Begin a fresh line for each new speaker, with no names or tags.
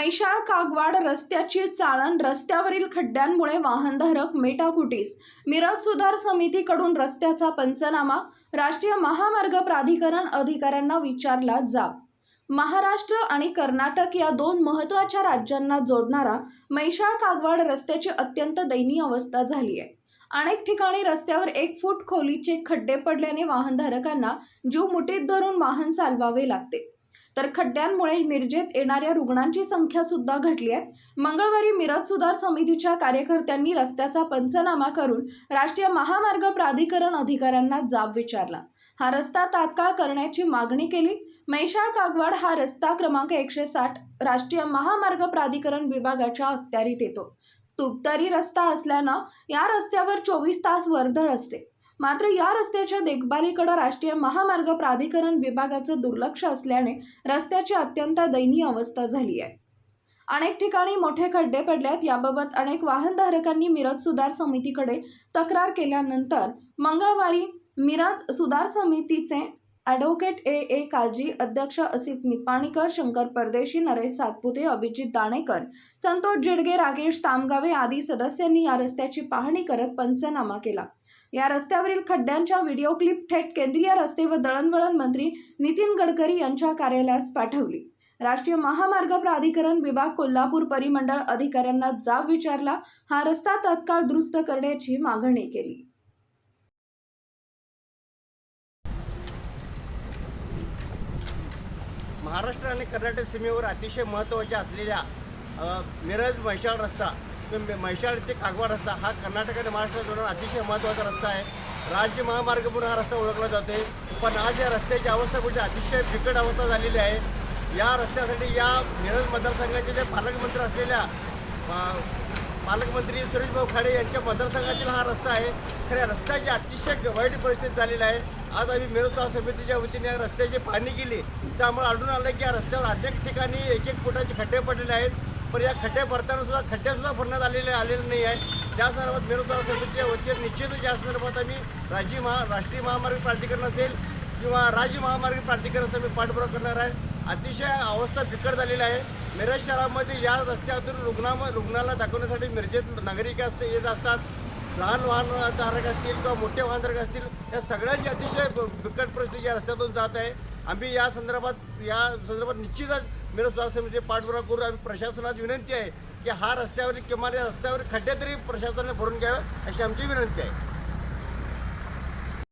मैशाळ कागवाड रस्त्याची चाळण रस्त्यावरील खड्ड्यांमुळे वाहनधारक मेटाकुटीस. मिरज सुधार समितीकडून रस्त्याचा पंचनामा. राष्ट्रीय महामार्ग प्राधिकरण अधिकाऱ्यांना विचारला जाब. महाराष्ट्र आणि कर्नाटक या दोन महत्त्वाच्या राज्यांना जोडणारा मैशाळ कागवाड रस्त्याची अत्यंत दयनीय अवस्था झाली आहे. अनेक ठिकाणी रस्त्यावर एक फूट खोलीचे खड्डे पडल्याने वाहनधारकांना जीव मुठीत धरून वाहन चालवावे लागते. तर खड्ड्यांमुळे मिरजेत येणाऱ्या रुग्णांची संख्या सुद्धा घटली आहे. मंगळवारी मिरज सुधार समितीच्या कार्यकर्त्यांनी रस्त्याचा पंचनामा करून राष्ट्रीय महामार्ग प्राधिकरण अधिकाऱ्यांना जाब विचारला. हा रस्ता तात्काळ करण्याची मागणी केली. मैशाळ कागवाड हा रस्ता क्रमांक एकशे साठ राष्ट्रीय महामार्ग प्राधिकरण विभागाच्या अखत्यारीत येतो. तुपतरी रस्ता असल्यानं या रस्त्यावर चोवीस तास वर्दळ असते. मात्र या रस्त्याच्या देखभालीकडे राष्ट्रीय महामार्ग प्राधिकरण विभागाचं दुर्लक्ष असल्याने रस्त्याची अत्यंत दयनीय अवस्था झाली आहे. अनेक ठिकाणी मोठे खड्डे पडल्यात. याबाबत अनेक वाहनधारकांनी मिरज सुधार समितीकडे तक्रार केल्यानंतर मंगळवारी मिरज सुधार समितीचे ॲडव्होकेट ए. ए. काळजी अध्यक्ष असित निपाणीकर शंकर परदेशी नरेश सातपुते अभिजित दाणेकर संतोष जिडगे राकेश तामगावे आदी सदस्यांनी या रस्त्याची पाहणी करत पंचनामा केला. या रस्त्यावरील खड्ड्यांच्या व्हिडिओ क्लिप थेट केंद्रीय रस्ते व दळणवळण मंत्री नितीन गडकरी यांच्या कार्यालयास पाठवली. राष्ट्रीय महामार्ग प्राधिकरण विभाग कोल्हापूर परिमंडळ अधिकाऱ्यांना जाब विचारला हा रस्ता तत्काळ दुरुस्त करण्याची मागणी केली.
महाराष्ट्र आणि कर्नाटक सीमेवर अतिशय महत्त्वाच्या असलेल्या मिरज म्हैशाळ रस्ता म्हैशाळ ते कागवाड रस्ता हा कर्नाटक आणि महाराष्ट्र जोडणारा अतिशय महत्त्वाचा रस्ता आहे. राज्य महामार्ग म्हणून हा रस्ता ओळखला जातोय. पण आज या रस्त्याची अवस्था कुठे अतिशय बिकट अवस्था झालेली आहे. या रस्त्यासाठी या मिरज मतदारसंघाचे जे पालकमंत्री असलेल्या पालकमंत्री सुरेशभाऊ खाडे यांच्या मतदारसंघातील हा रस्ता आहे. खऱ्या रस्त्याची अतिशय वाईट परिस्थिती झालेली आहे. आज आम्ही मिरज समितीच्या वतीने या रस्त्याची पाहणी केली. त्यामुळे आढळून आलं की या रस्त्यावर अनेक ठिकाणी एक एक फुटाचे खड्डे पडलेले आहेत. पण या खड्डे भरताना सुद्धा खड्डेसुद्धा भरण्यात आलेले आलेले नाही आहे त्या संदर्भात मिरज समितीच्या वतीने निश्चितच या संदर्भात आम्ही राज्य महा राष्ट्रीय महामार्ग प्राधिकरण असेल किंवा राज्य महामार्ग प्राधिकरणाचा मी पाठपुरावा करणार आहे. अतिशय अवस्था बिकट झालेली आहे. मिरज शहरामध्ये या रस्त्यातून रुग्णा रुग्णाला दाखवण्यासाठी मिरजेत नागरिक असते येत असतात. लहान वाहनधारक असतील किंवा मोठे वाहनधारक असतील या सगळ्यांची अतिशय बिकट परिस्थिती या रस्त्यातून जात आहे. आम्ही या संदर्भात या संदर्भात निश्चितच मिरज स्वास्थ्य म्हणजे पाठपुरावा करू. आम्ही प्रशासनात विनंती आहे की हा रस्त्यावरील किमान या रस्त्यावर खड्डे तरी प्रशासनाने भरून घ्यावे अशी आमची विनंती आहे.